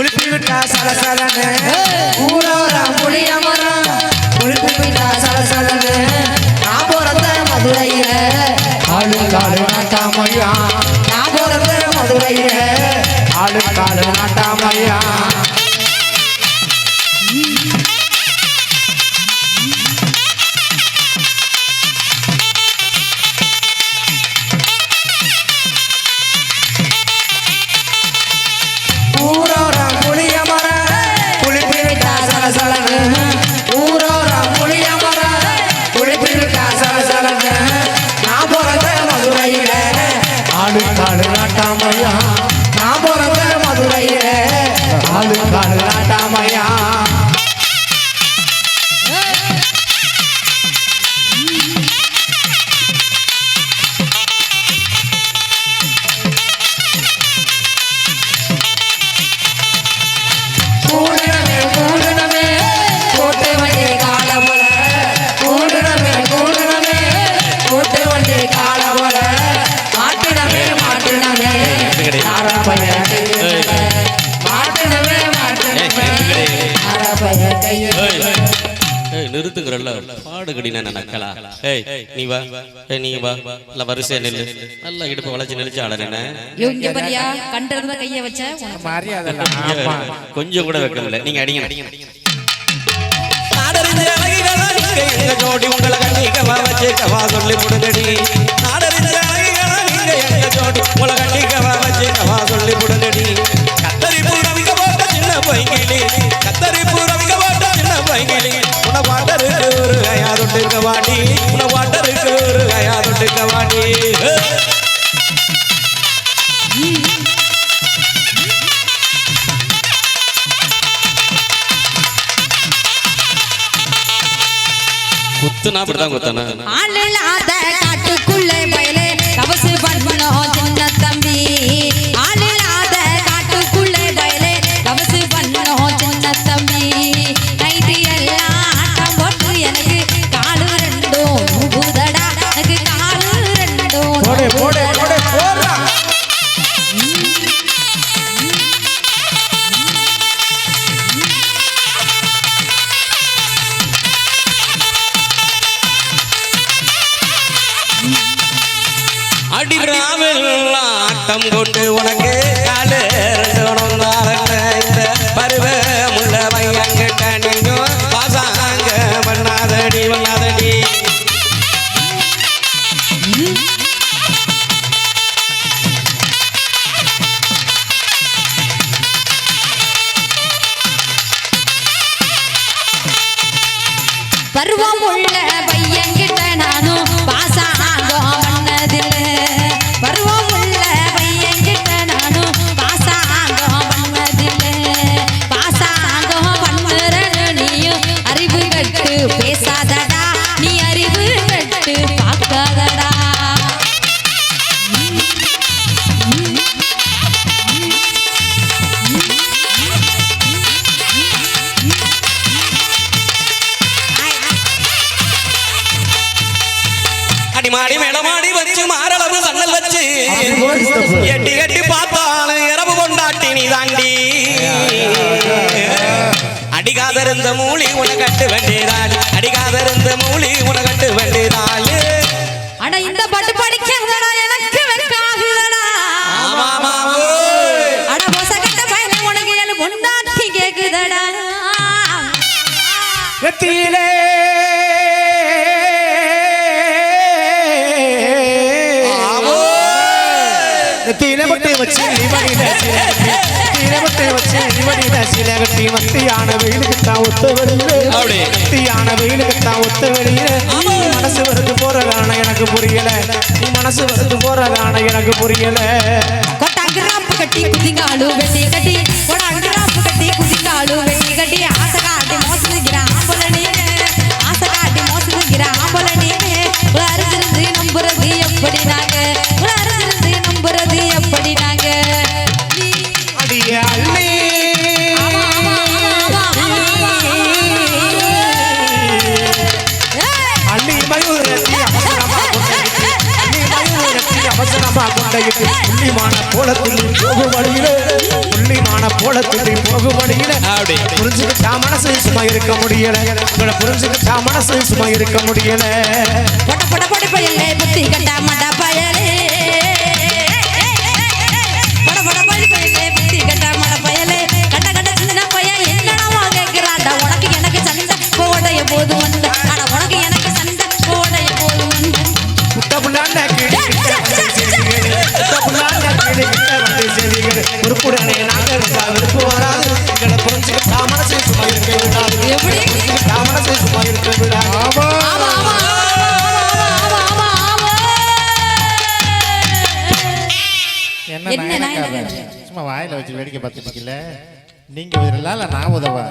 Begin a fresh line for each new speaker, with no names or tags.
குளிப்பி விட்டா சலசலன்னு ஊரோரா புளிய குளிப்பி விட்டா சலசலன்னு நான் போறத மதுரையில. ஆளு காலு நாட்டாமையா. நான் போறத மதுரையில. ஆளு காலு நாட்டாமையா.
நிறுத்துங்கிறல்ல பாடுகடி நான் நக்கலா ஏய் நீ வா. ஏய் நீ வா. இல்ல வரிசையா நில்லு. நல்லா இடுப்பு வளைச்சு நெளிச்சு ஆட என்ன
இங்க பாரியா? கண்டிருந்த கைய வச்ச உனக்கு
மரியாதைலாம் ஆமா.
கொஞ்சம் கூட வைக்கல நீங்க அடிங்க.
நாடறிஞ்ச அழகிகளா நீங்க எங்க ஜோடி உங்களை கண்டிக்கவா வச்சுக்கவா சொல்லி கொடுங்கடி. நாடறிஞ்ச அழகிகளா நீங்க எங்க ஜோடி உங்களை கண்டிக்கவா
குத்துனா அப்படிதான் குத்தானா
ஆளில்லாத காட்டுக்குள்ளே
மயில
கர்வம் உள்ள.
அடிமாடி மேடமாடி வச்சு மாரளவு சன்னல் வச்சு. எட்டி எட்டி பார்த்தாலும் இரவு கொண்டாட்டி நீ தாண்டி. அடிகாதிருந்த மூலி உன கட்டு வேண்டியதாள் அடிகாதிருந்த மூலி உன கட்டு வேண்டியதாள்
அட இந்த பாட்டு படிக்கிறதடா எனக்கு வெக்காகுதடா. அட பையனை உனக்கு பொண்டாட்டி கேக்குதடா.
நெத்தியிலே நிமணியில வச்சு நிமணியில சில கட்டி மத்தியான வெயிலுக்கு தான் ஒத்த வெளியில மத்தியான வெயிலுக்கு தான் ஒத்த வெளியில மனசு வருது போற காரணம் எனக்கு புரியல நீ மனசு வருது போற காரணம் எனக்கு புரியல
கொட்டாங்கிராப்பு கட்டி குதிங்காலு வெட்டி கட்டி கொடாங்கிராப்பு கட்டி குதிங்காலு வெட்டி கட்டி ஆசை
கொண்டையிட்டு புள்ளிமான கோலத்தில் போகும் வழியிலே புள்ளி துள்ளி மான போல துள்ளி போகும்படியில
அப்படி.
புரிஞ்சுக்கிட்டா மனசு சும்மா இருக்க முடியல. உங்களை புரிஞ்சுக்கிட்டா மனசு சும்மா இருக்க முடியல.
பொட பொட பொடி பயலே புத்தி கட்டா மட பயலே.
உருப்புடனே நாங்க விருப்பு வராது எங்களை புரிஞ்சுக்கிட்டா மனசு சும்மா இருக்க விடாது
எப்படி?
புரிஞ்சுக்கிட்டா மனசு சும்மா இருக்க விடாது
ஆமா ஆமா ஆமா ஆமா ஆமா ஆமா. என்ன
சும்மா வாயில வச்சு வேடிக்கை பார்த்துட்டு நீங்க உதவலாம் இல்ல நான் உதவா.